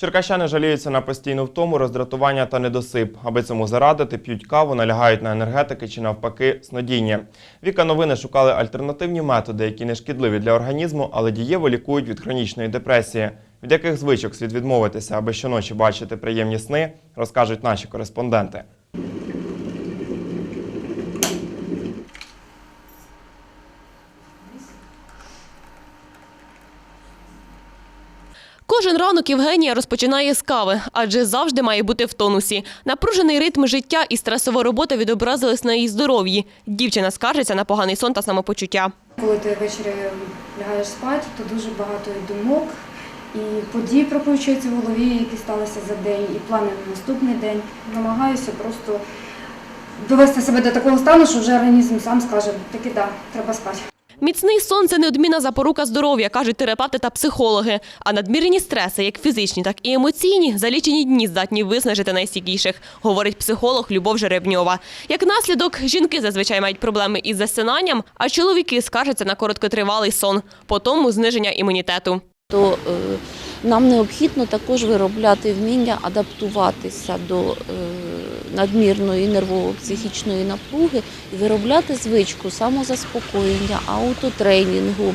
Черкащани жаліються на постійну втому, роздратування та недосип. Аби цьому зарадити, п'ють каву, налягають на енергетики чи навпаки снодіння. Віка новини шукали альтернативні методи, які не шкідливі для організму, але дієво лікують від хронічної депресії. Від яких звичок слід відмовитися, аби щоночі бачити приємні сни, розкажуть наші кореспонденти. Кожен ранок Євгенія розпочинає з кави, адже завжди має бути в тонусі. Напружений ритм життя і стресова робота відобразились на її здоров'ї. Дівчина скаржиться на поганий сон та самопочуття. Коли ти ввечері лягаєш спати, то дуже багато думок, і подій прокручуються в голові, які сталися за день, і плани на наступний день. Намагаюся просто довести себе до такого стану, що вже організм сам скаже, таки да, треба спати. Міцний сон це неодмінна запорука здоров'я, кажуть терапевти та психологи. А надмірні стреси, як фізичні, так і емоційні, за лічені дні здатні виснажити найстійкіших, говорить психолог Любов Жеребньова. Як наслідок, жінки зазвичай мають проблеми із засинанням, а чоловіки скаржаться на короткотривалий сон, по тому зниження імунітету. то е, нам необхідно також виробляти вміння адаптуватися до е, надмірної нервово-психічної напруги і виробляти звичку самозаспокоєння, аутотренінгу,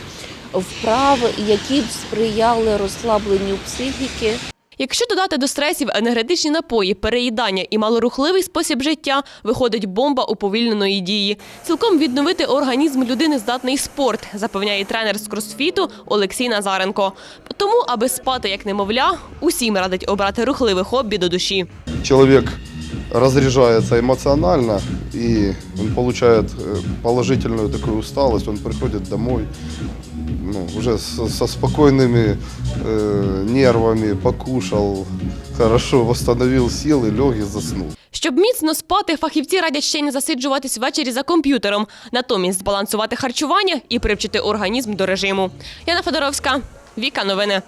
вправ, які б сприяли розслабленню психіки. Якщо додати до стресів енергетичні напої, переїдання і малорухливий спосіб життя, виходить бомба уповільненої дії. Цілком відновити організм людини здатний спорт, запевняє тренер з кросфіту Олексій Назаренко. Тому, аби спати як немовля, усім радить обрати рухливе хобі до душі. человек разряжается эмоционально, и он получает э, положительную такую усталость, он приходит домой ну, уже со, со спокойными э, нервами, покушал хорошо, восстановил силы, лег и заснул. Щоб міцно спати, фахівці радять ще й не засиджуватись ввечері за комп'ютером, натомість збалансувати харчування і привчити організм до режиму. Яна Федоровська, Віка Новини.